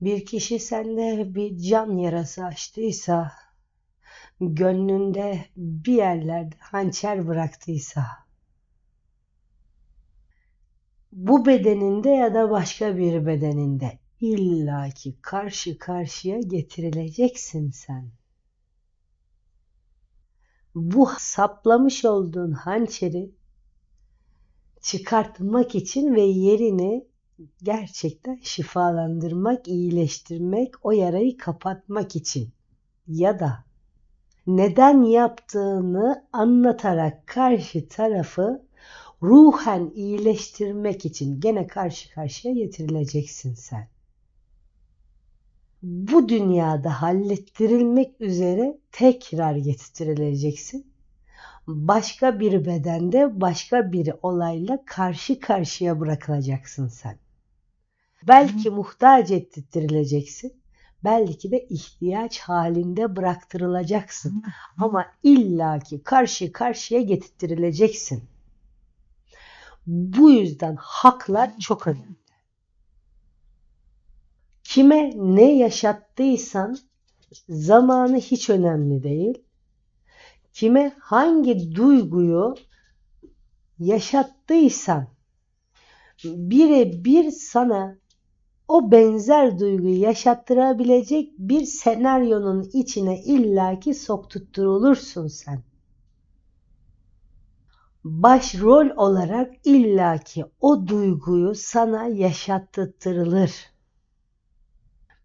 Bir kişi sende bir can yarası açtıysa, gönlünde bir yerlerde hançer bıraktıysa, bu bedeninde ya da başka bir bedeninde illaki karşı karşıya getirileceksin sen. Bu saplamış olduğun hançeri çıkartmak için ve yerini gerçekten şifalandırmak, iyileştirmek, o yarayı kapatmak için ya da neden yaptığını anlatarak karşı tarafı ruhen iyileştirmek için gene karşı karşıya getirileceksin sen. Bu dünyada hallettirilmek üzere tekrar getirileceksin. Başka bir bedende başka bir olayla karşı karşıya bırakılacaksın sen. Belki muhtaç ettirtileceksin. Belki de ihtiyaç halinde bıraktırılacaksın. Ama illaki karşı karşıya getirtileceksin. Bu yüzden haklar çok önemli. Kime ne yaşattıysan zamanı hiç önemli değil. Kime hangi duyguyu yaşattıysan birebir sana o benzer duyguyu yaşattırabilecek bir senaryonun içine illaki sokturtturulursun sen başrol olarak illaki o duyguyu sana yaşattırılır.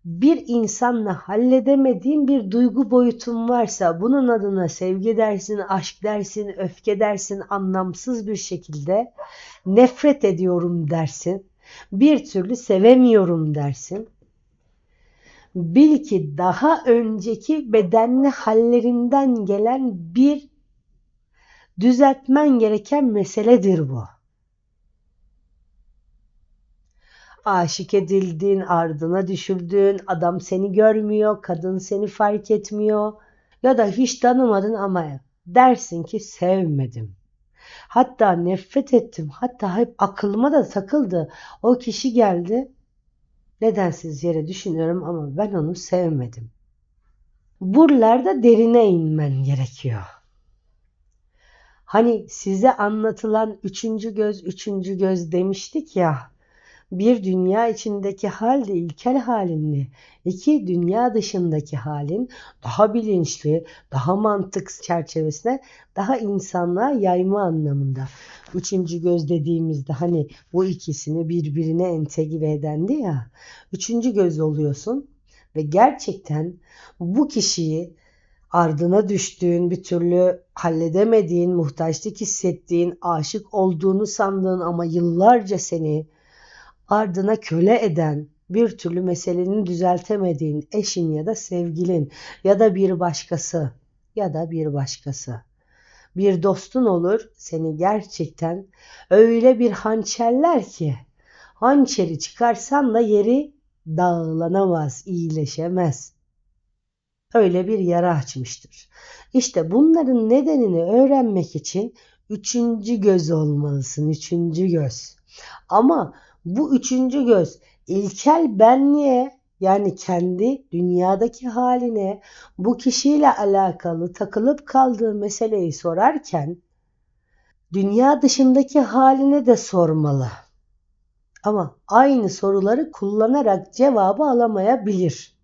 Bir insanla halledemediğin bir duygu boyutun varsa bunun adına sevgi dersin, aşk dersin, öfke dersin, anlamsız bir şekilde nefret ediyorum dersin. Bir türlü sevemiyorum dersin. Bil ki daha önceki bedenli hallerinden gelen bir düzeltmen gereken meseledir bu. Aşık edildin, ardına düşürdün, adam seni görmüyor, kadın seni fark etmiyor ya da hiç tanımadın ama dersin ki sevmedim. Hatta nefret ettim. Hatta hep aklıma da takıldı. O kişi geldi. Nedensiz yere düşünüyorum ama ben onu sevmedim. Buralarda derine inmen gerekiyor. Hani size anlatılan üçüncü göz, üçüncü göz demiştik ya. Bir dünya içindeki hal de ilkel halinli. İki dünya dışındaki halin daha bilinçli, daha mantık çerçevesine, daha insanlığa yayma anlamında. Üçüncü göz dediğimizde hani bu ikisini birbirine entegre edendi ya. Üçüncü göz oluyorsun ve gerçekten bu kişiyi ardına düştüğün, bir türlü halledemediğin, muhtaçlık hissettiğin, aşık olduğunu sandığın ama yıllarca seni ardına köle eden, bir türlü meselenin düzeltemediğin eşin ya da sevgilin ya da bir başkası ya da bir başkası. Bir dostun olur seni gerçekten öyle bir hançerler ki hançeri çıkarsan da yeri dağlanamaz, iyileşemez öyle bir yara açmıştır. İşte bunların nedenini öğrenmek için üçüncü göz olmalısın. Üçüncü göz. Ama bu üçüncü göz ilkel benliğe yani kendi dünyadaki haline bu kişiyle alakalı takılıp kaldığı meseleyi sorarken dünya dışındaki haline de sormalı. Ama aynı soruları kullanarak cevabı alamayabilir.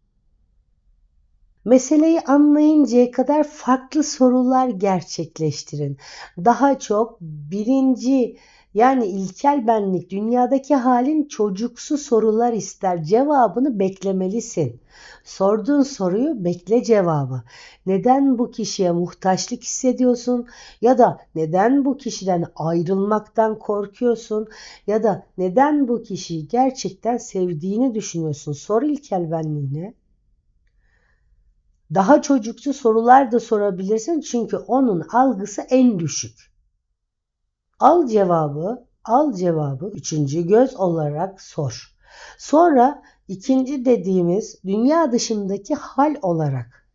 Meseleyi anlayıncaya kadar farklı sorular gerçekleştirin. Daha çok birinci yani ilkel benlik dünyadaki halin çocuksu sorular ister. Cevabını beklemelisin. Sorduğun soruyu bekle cevabı. Neden bu kişiye muhtaçlık hissediyorsun? Ya da neden bu kişiden ayrılmaktan korkuyorsun? Ya da neden bu kişiyi gerçekten sevdiğini düşünüyorsun? Sor ilkel benliğine. Daha çocukçu sorular da sorabilirsin çünkü onun algısı en düşük. Al cevabı, al cevabı üçüncü göz olarak sor. Sonra ikinci dediğimiz dünya dışındaki hal olarak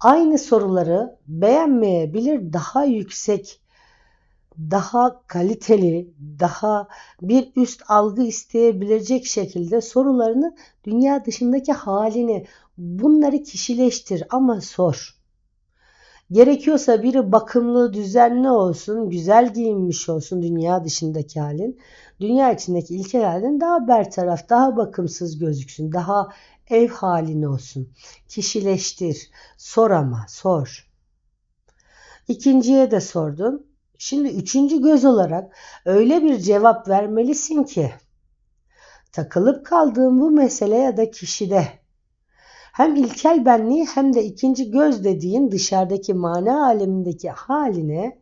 aynı soruları beğenmeyebilir daha yüksek daha kaliteli, daha bir üst algı isteyebilecek şekilde sorularını dünya dışındaki halini bunları kişileştir ama sor. Gerekiyorsa biri bakımlı, düzenli olsun, güzel giyinmiş olsun dünya dışındaki halin. Dünya içindeki ilkel halin daha bertaraf, daha bakımsız gözüksün, daha ev halin olsun. Kişileştir, sor ama, sor. İkinciye de sordun. Şimdi üçüncü göz olarak öyle bir cevap vermelisin ki takılıp kaldığın bu mesele ya da kişide hem ilkel benliği hem de ikinci göz dediğin dışarıdaki mana alemindeki haline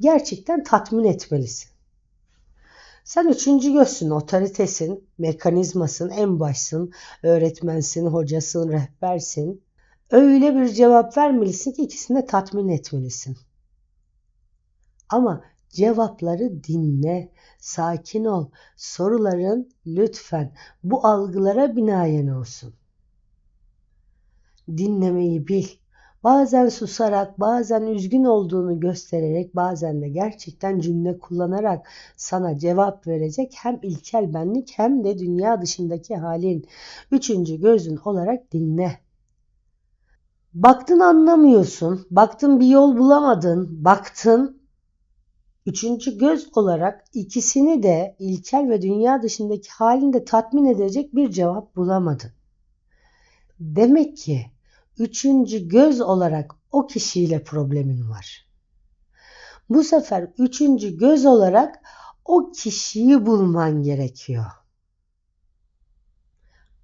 gerçekten tatmin etmelisin. Sen üçüncü gözsün, otoritesin, mekanizmasın, en başsın, öğretmensin, hocasın, rehbersin. Öyle bir cevap vermelisin ki ikisini de tatmin etmelisin. Ama cevapları dinle, sakin ol. Soruların lütfen bu algılara binaen olsun. Dinlemeyi bil. Bazen susarak, bazen üzgün olduğunu göstererek, bazen de gerçekten cümle kullanarak sana cevap verecek hem ilkel benlik hem de dünya dışındaki halin. Üçüncü gözün olarak dinle. Baktın anlamıyorsun, baktın bir yol bulamadın, baktın Üçüncü göz olarak ikisini de ilkel ve dünya dışındaki halinde tatmin edecek bir cevap bulamadın. Demek ki üçüncü göz olarak o kişiyle problemin var. Bu sefer üçüncü göz olarak o kişiyi bulman gerekiyor.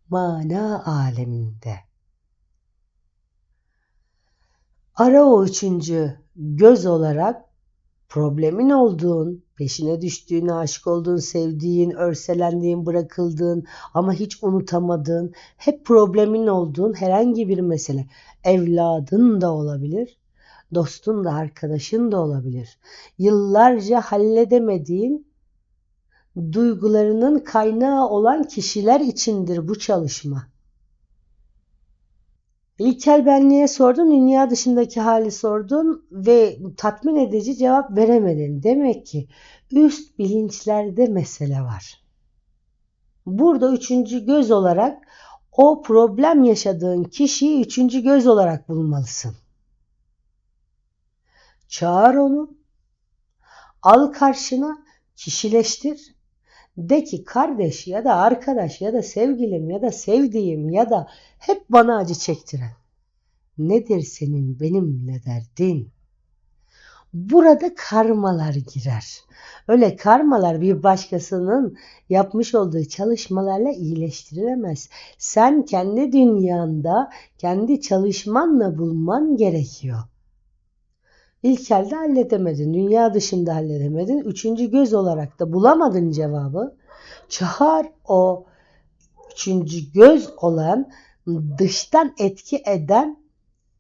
Mana aleminde. Ara o üçüncü göz olarak problemin olduğun, peşine düştüğün, aşık olduğun, sevdiğin, örselendiğin, bırakıldığın ama hiç unutamadığın, hep problemin olduğun herhangi bir mesele. Evladın da olabilir, dostun da, arkadaşın da olabilir. Yıllarca halledemediğin duygularının kaynağı olan kişiler içindir bu çalışma. İlkel benliğe sordun, dünya dışındaki hali sordun ve tatmin edici cevap veremedin. Demek ki üst bilinçlerde mesele var. Burada üçüncü göz olarak o problem yaşadığın kişiyi üçüncü göz olarak bulmalısın. Çağır onu, al karşına, kişileştir. De ki kardeş ya da arkadaş ya da sevgilim ya da sevdiğim ya da hep bana acı çektiren. Nedir senin benimle derdin? Burada karmalar girer. Öyle karmalar bir başkasının yapmış olduğu çalışmalarla iyileştirilemez. Sen kendi dünyanda kendi çalışmanla bulman gerekiyor. İlk elde halledemedin, dünya dışında halledemedin. Üçüncü göz olarak da bulamadın cevabı. Çağır o üçüncü göz olan dıştan etki eden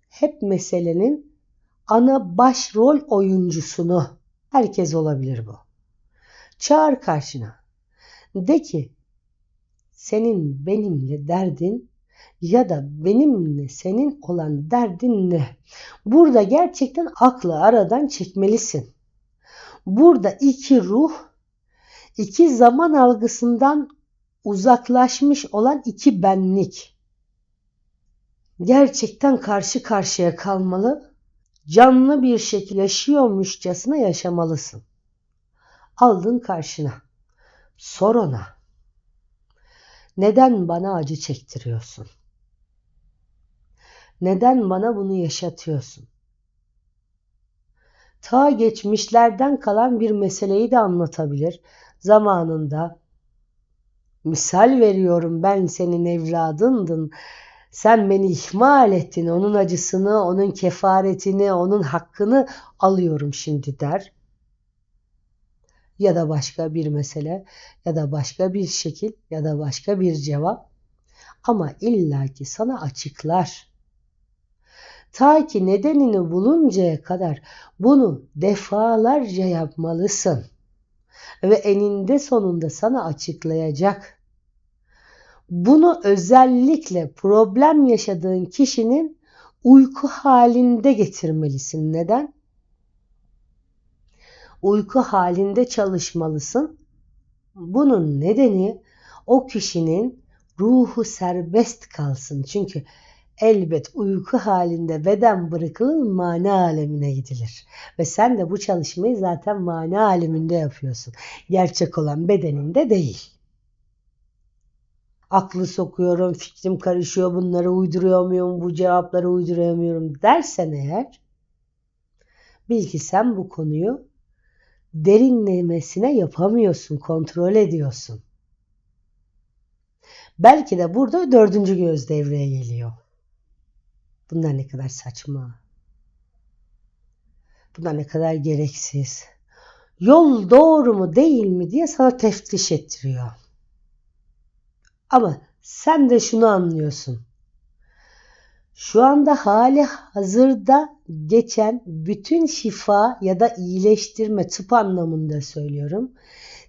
hep meselenin ana başrol oyuncusunu. Herkes olabilir bu. Çağır karşına. De ki senin benimle derdin ya da benimle senin olan derdin ne? Burada gerçekten aklı aradan çekmelisin. Burada iki ruh, iki zaman algısından uzaklaşmış olan iki benlik gerçekten karşı karşıya kalmalı, canlı bir şekilde yaşıyormuşçasına yaşamalısın. Aldın karşına. Sor ona. Neden bana acı çektiriyorsun? Neden bana bunu yaşatıyorsun? Ta geçmişlerden kalan bir meseleyi de anlatabilir. Zamanında misal veriyorum ben senin evladındın. Sen beni ihmal ettin. Onun acısını, onun kefaretini, onun hakkını alıyorum şimdi der. Ya da başka bir mesele ya da başka bir şekil ya da başka bir cevap. Ama illaki sana açıklar. Ta ki nedenini buluncaya kadar bunu defalarca yapmalısın. Ve eninde sonunda sana açıklayacak. Bunu özellikle problem yaşadığın kişinin uyku halinde getirmelisin. Neden? uyku halinde çalışmalısın. Bunun nedeni o kişinin ruhu serbest kalsın. Çünkü elbet uyku halinde beden bırakılır mana alemine gidilir. Ve sen de bu çalışmayı zaten mana aleminde yapıyorsun. Gerçek olan bedeninde değil. Aklı sokuyorum, fikrim karışıyor, bunları uyduruyor muyum, bu cevapları uyduramıyorum dersen eğer bil ki sen bu konuyu derinlemesine yapamıyorsun, kontrol ediyorsun. Belki de burada dördüncü göz devreye geliyor. Bunlar ne kadar saçma. Bunlar ne kadar gereksiz. Yol doğru mu değil mi diye sana teftiş ettiriyor. Ama sen de şunu anlıyorsun. Şu anda hali hazırda geçen bütün şifa ya da iyileştirme tıp anlamında söylüyorum.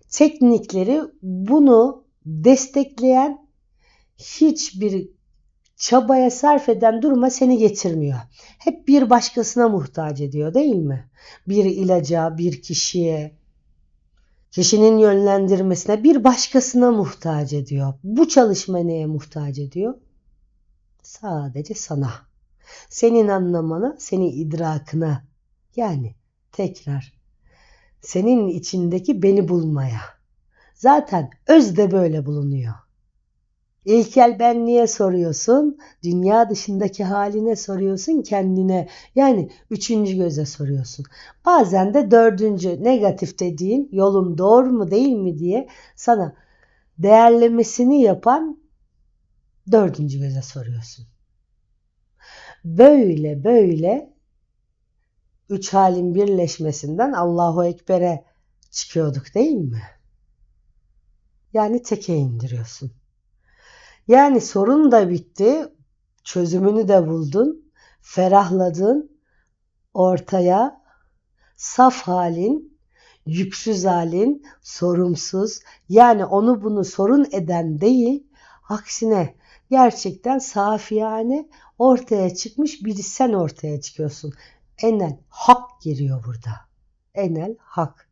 Teknikleri bunu destekleyen hiçbir çabaya sarf eden duruma seni getirmiyor. Hep bir başkasına muhtaç ediyor değil mi? Bir ilaca, bir kişiye, kişinin yönlendirmesine bir başkasına muhtaç ediyor. Bu çalışma neye muhtaç ediyor? Sadece sana. Senin anlamana, senin idrakına. Yani tekrar senin içindeki beni bulmaya. Zaten özde böyle bulunuyor. İlkel benliğe soruyorsun, dünya dışındaki haline soruyorsun, kendine yani üçüncü göze soruyorsun. Bazen de dördüncü negatif dediğin yolun doğru mu değil mi diye sana değerlemesini yapan dördüncü göze soruyorsun. Böyle böyle üç halin birleşmesinden Allahu Ekber'e çıkıyorduk değil mi? Yani teke indiriyorsun. Yani sorun da bitti, çözümünü de buldun, ferahladın, ortaya saf halin, yüksüz halin, sorumsuz, yani onu bunu sorun eden değil, aksine gerçekten safiyane ortaya çıkmış biri sen ortaya çıkıyorsun. Enel hak giriyor burada. Enel hak.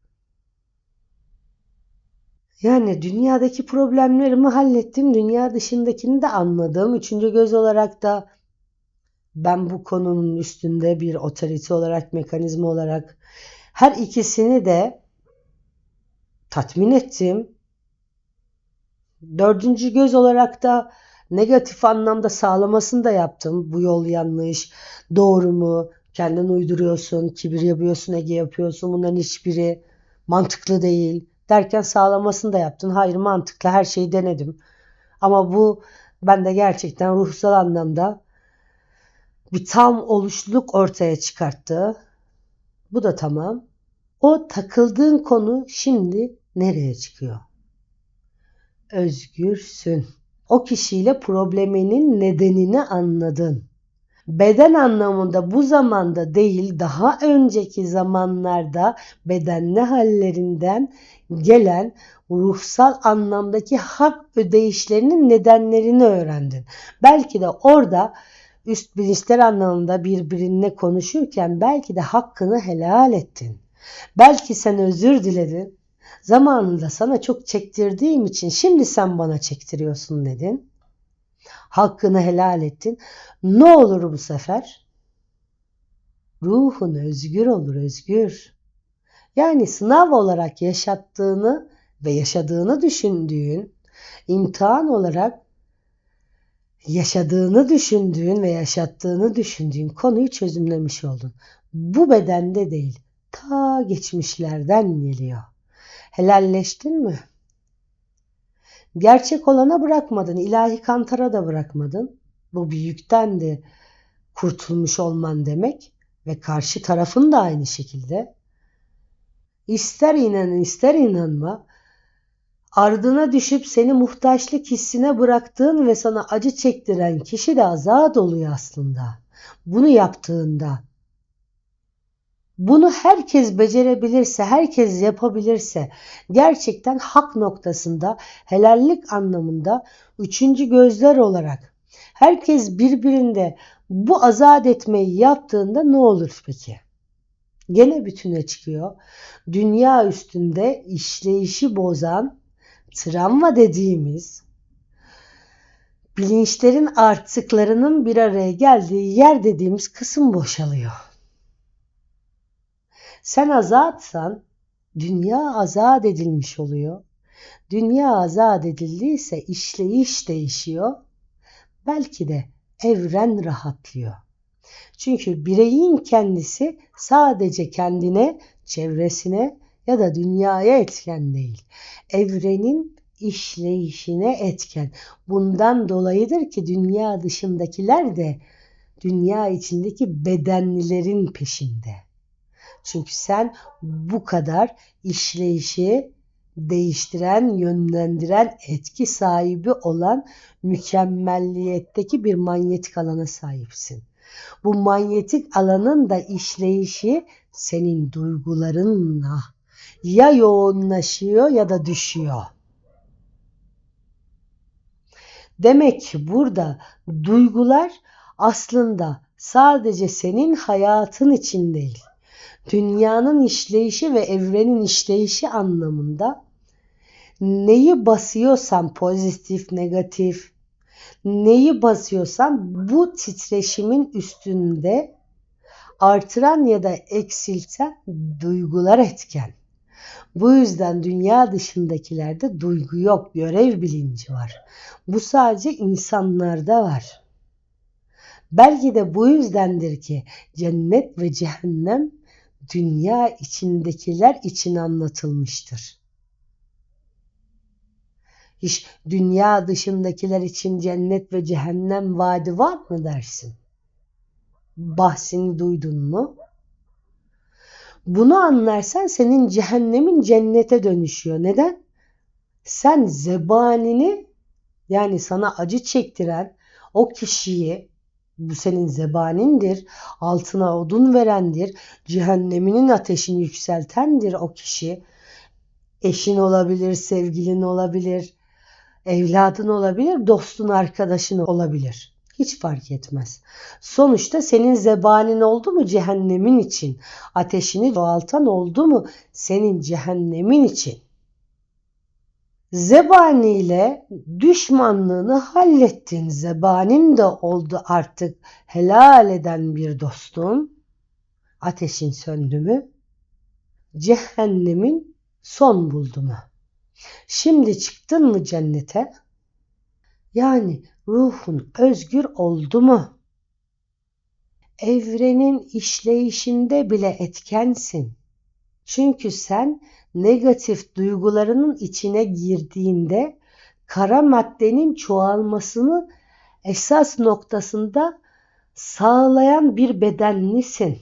Yani dünyadaki problemlerimi hallettim. Dünya dışındakini de anladım. Üçüncü göz olarak da ben bu konunun üstünde bir otorite olarak, mekanizma olarak her ikisini de tatmin ettim. Dördüncü göz olarak da negatif anlamda sağlamasını da yaptım. Bu yol yanlış, doğru mu, kendin uyduruyorsun, kibir yapıyorsun, ege yapıyorsun. Bunların hiçbiri mantıklı değil derken sağlamasını da yaptın. Hayır mantıklı her şeyi denedim. Ama bu bende gerçekten ruhsal anlamda bir tam oluşluk ortaya çıkarttı. Bu da tamam. O takıldığın konu şimdi nereye çıkıyor? Özgürsün. O kişiyle probleminin nedenini anladın. Beden anlamında bu zamanda değil daha önceki zamanlarda bedenli hallerinden gelen ruhsal anlamdaki hak ödeyişlerinin nedenlerini öğrendin. Belki de orada üst bilinçler anlamında birbirine konuşurken belki de hakkını helal ettin. Belki sen özür diledin. Zamanında sana çok çektirdiğim için şimdi sen bana çektiriyorsun dedin. Hakkını helal ettin. Ne olur bu sefer? Ruhun özgür olur, özgür. Yani sınav olarak yaşattığını ve yaşadığını düşündüğün, imtihan olarak yaşadığını düşündüğün ve yaşattığını düşündüğün konuyu çözümlemiş oldun. Bu bedende değil, ta geçmişlerden geliyor. Helalleştin mi? Gerçek olana bırakmadın, ilahi kantara da bırakmadın. Bu bir yükten de kurtulmuş olman demek ve karşı tarafın da aynı şekilde. İster inanın ister inanma ardına düşüp seni muhtaçlık hissine bıraktığın ve sana acı çektiren kişi de azat oluyor aslında. Bunu yaptığında bunu herkes becerebilirse, herkes yapabilirse gerçekten hak noktasında, helallik anlamında üçüncü gözler olarak herkes birbirinde bu azat etmeyi yaptığında ne olur peki? Gene bütüne çıkıyor. Dünya üstünde işleyişi bozan travma dediğimiz bilinçlerin artıklarının bir araya geldiği yer dediğimiz kısım boşalıyor. Sen azatsan dünya azat edilmiş oluyor. Dünya azat edildiyse işleyiş değişiyor. Belki de evren rahatlıyor. Çünkü bireyin kendisi sadece kendine, çevresine ya da dünyaya etken değil. Evrenin işleyişine etken. Bundan dolayıdır ki dünya dışındakiler de dünya içindeki bedenlilerin peşinde. Çünkü sen bu kadar işleyişi değiştiren, yönlendiren, etki sahibi olan mükemmelliyetteki bir manyetik alana sahipsin. Bu manyetik alanın da işleyişi senin duygularınla ya yoğunlaşıyor ya da düşüyor. Demek ki burada duygular aslında sadece senin hayatın için değil, dünyanın işleyişi ve evrenin işleyişi anlamında neyi basıyorsan pozitif, negatif, neyi basıyorsan bu titreşimin üstünde artıran ya da eksilten duygular etken. Bu yüzden dünya dışındakilerde duygu yok, görev bilinci var. Bu sadece insanlarda var. Belki de bu yüzdendir ki cennet ve cehennem dünya içindekiler için anlatılmıştır. Hiç dünya dışındakiler için cennet ve cehennem vaadi var mı dersin? Bahsini duydun mu? Bunu anlarsan senin cehennemin cennete dönüşüyor. Neden? Sen zebanini yani sana acı çektiren o kişiyi bu senin zebanindir, altına odun verendir, cehenneminin ateşini yükseltendir o kişi. Eşin olabilir, sevgilin olabilir, evladın olabilir, dostun, arkadaşın olabilir. Hiç fark etmez. Sonuçta senin zebanin oldu mu cehennemin için? Ateşini çoğaltan oldu mu senin cehennemin için? Zebani ile düşmanlığını hallettin. Zebanin de oldu artık helal eden bir dostun. Ateşin söndü mü? Cehennemin son buldu mu? Şimdi çıktın mı cennete? Yani ruhun özgür oldu mu? Evrenin işleyişinde bile etkensin. Çünkü sen negatif duygularının içine girdiğinde kara maddenin çoğalmasını esas noktasında sağlayan bir bedenlisin.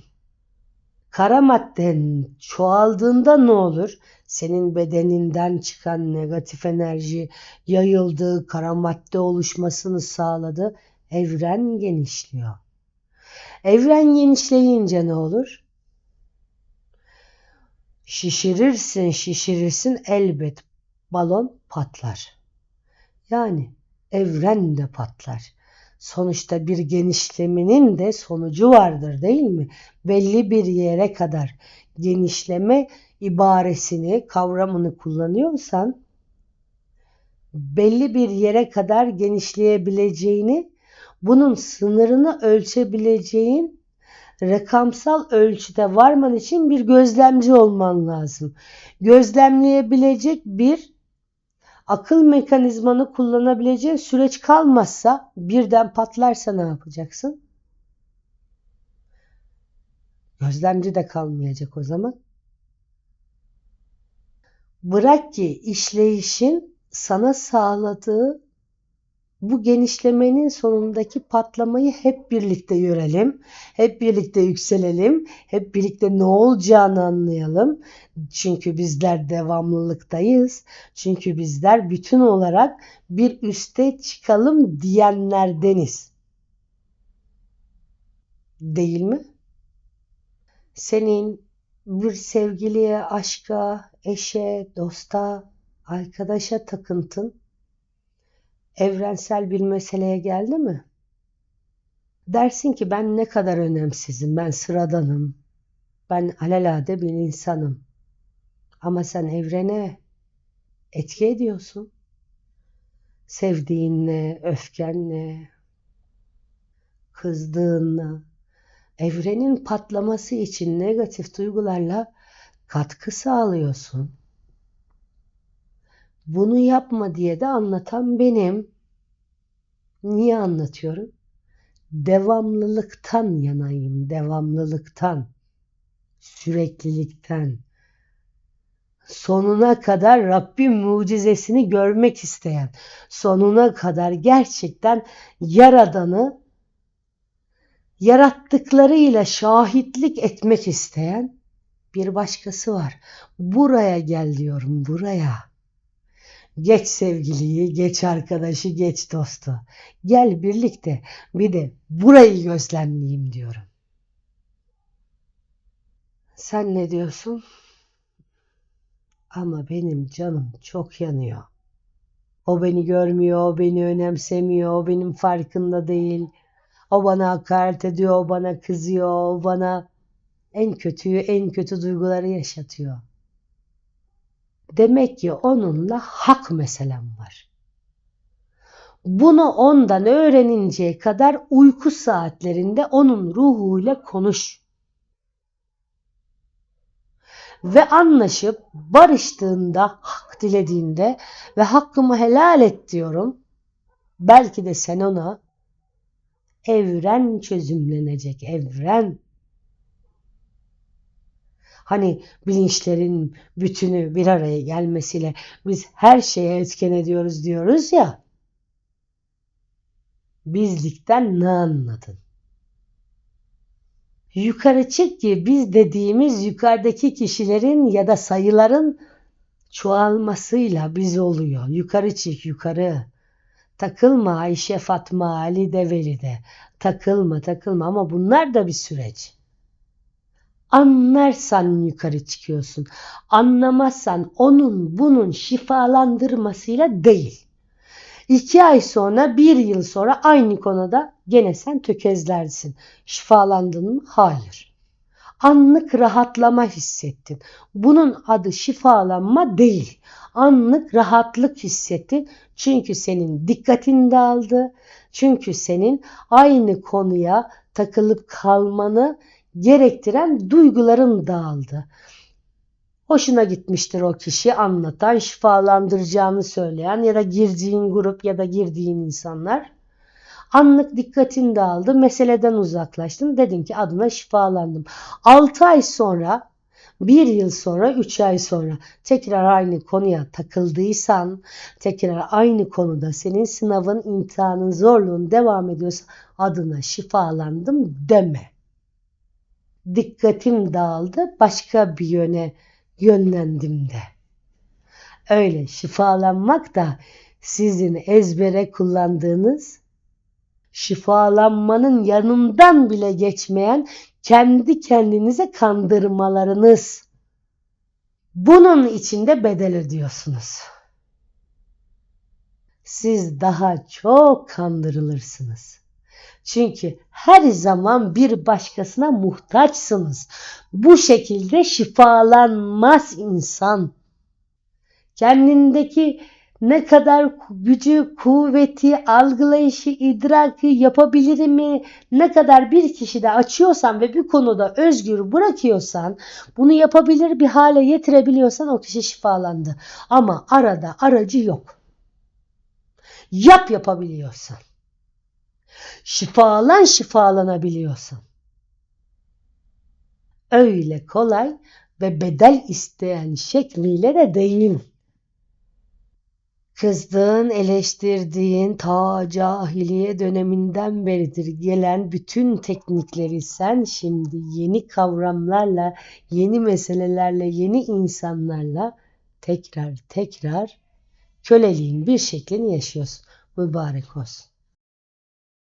Kara madden çoğaldığında ne olur? Senin bedeninden çıkan negatif enerji yayıldı, kara madde oluşmasını sağladı. Evren genişliyor. Evren genişleyince ne olur? Şişirirsin şişirirsin elbet balon patlar. Yani evren de patlar. Sonuçta bir genişlemenin de sonucu vardır değil mi? Belli bir yere kadar genişleme ibaresini, kavramını kullanıyorsan belli bir yere kadar genişleyebileceğini, bunun sınırını ölçebileceğin rakamsal ölçüde varman için bir gözlemci olman lazım. Gözlemleyebilecek bir akıl mekanizmanı kullanabileceğin süreç kalmazsa birden patlarsa ne yapacaksın? Gözlemci de kalmayacak o zaman. Bırak ki işleyişin sana sağladığı bu genişlemenin sonundaki patlamayı hep birlikte görelim. Hep birlikte yükselelim. Hep birlikte ne olacağını anlayalım. Çünkü bizler devamlılıktayız. Çünkü bizler bütün olarak bir üste çıkalım diyenlerdeniz. Değil mi? Senin bir sevgiliye, aşka, eşe, dosta, arkadaşa takıntın evrensel bir meseleye geldi mi? Dersin ki ben ne kadar önemsizim, ben sıradanım, Ben alelade bir insanım. Ama sen evrene etki ediyorsun. Sevdiğinle, öfkenle, kızdığınla, evrenin patlaması için negatif duygularla katkı sağlıyorsun. Bunu yapma diye de anlatan benim. Niye anlatıyorum? Devamlılıktan yanayım, devamlılıktan, süreklilikten. Sonuna kadar Rabbim mucizesini görmek isteyen, sonuna kadar gerçekten Yaradan'ı yarattıklarıyla şahitlik etmek isteyen bir başkası var. Buraya gel diyorum, buraya. Geç sevgiliyi, geç arkadaşı, geç dostu. Gel birlikte bir de burayı gözlemleyeyim diyorum. Sen ne diyorsun? Ama benim canım çok yanıyor. O beni görmüyor, o beni önemsemiyor, o benim farkında değil. O bana hakaret ediyor, o bana kızıyor, o bana en kötüyü, en kötü duyguları yaşatıyor. Demek ki onunla hak meselem var. Bunu ondan öğreninceye kadar uyku saatlerinde onun ruhuyla konuş. Ve anlaşıp barıştığında, hak dilediğinde ve hakkımı helal et diyorum. Belki de sen ona evren çözümlenecek, evren. Hani bilinçlerin bütünü bir araya gelmesiyle biz her şeye etken ediyoruz diyoruz ya. Bizlikten ne anladın? Yukarı çık ki biz dediğimiz yukarıdaki kişilerin ya da sayıların çoğalmasıyla biz oluyor. Yukarı çık yukarı. Takılma Ayşe Fatma Ali de Veli de. Takılma takılma ama bunlar da bir süreç. Anlarsan yukarı çıkıyorsun. Anlamazsan onun bunun şifalandırmasıyla değil. İki ay sonra, bir yıl sonra aynı konuda gene sen tökezlersin. Şifalandın mı? Hayır. Anlık rahatlama hissettin. Bunun adı şifalanma değil. Anlık rahatlık hissettin. Çünkü senin dikkatin dağıldı. Çünkü senin aynı konuya takılıp kalmanı gerektiren duyguların dağıldı. Hoşuna gitmiştir o kişi anlatan, şifalandıracağını söyleyen ya da girdiğin grup ya da girdiğin insanlar. Anlık dikkatin dağıldı, meseleden uzaklaştın. Dedin ki adına şifalandım. 6 ay sonra, 1 yıl sonra, 3 ay sonra tekrar aynı konuya takıldıysan, tekrar aynı konuda senin sınavın, imtihanın, zorluğun devam ediyorsa adına şifalandım deme. Dikkatim dağıldı, başka bir yöne yönlendim de. Öyle şifalanmak da sizin ezbere kullandığınız şifalanmanın yanından bile geçmeyen kendi kendinize kandırmalarınız. Bunun içinde bedel ödüyorsunuz. Siz daha çok kandırılırsınız. Çünkü her zaman bir başkasına muhtaçsınız. Bu şekilde şifalanmaz insan. Kendindeki ne kadar gücü, kuvveti, algılayışı, idraki yapabilir mi? Ne kadar bir kişide açıyorsan ve bir konuda özgür bırakıyorsan, bunu yapabilir bir hale getirebiliyorsan o kişi şifalandı. Ama arada aracı yok. Yap yapabiliyorsan. Şifalan şifalanabiliyorsan. Öyle kolay ve bedel isteyen şekliyle de değil. Kızdığın, eleştirdiğin ta cahiliye döneminden beridir gelen bütün teknikleri sen şimdi yeni kavramlarla, yeni meselelerle, yeni insanlarla tekrar tekrar köleliğin bir şeklini yaşıyorsun. Mübarek olsun.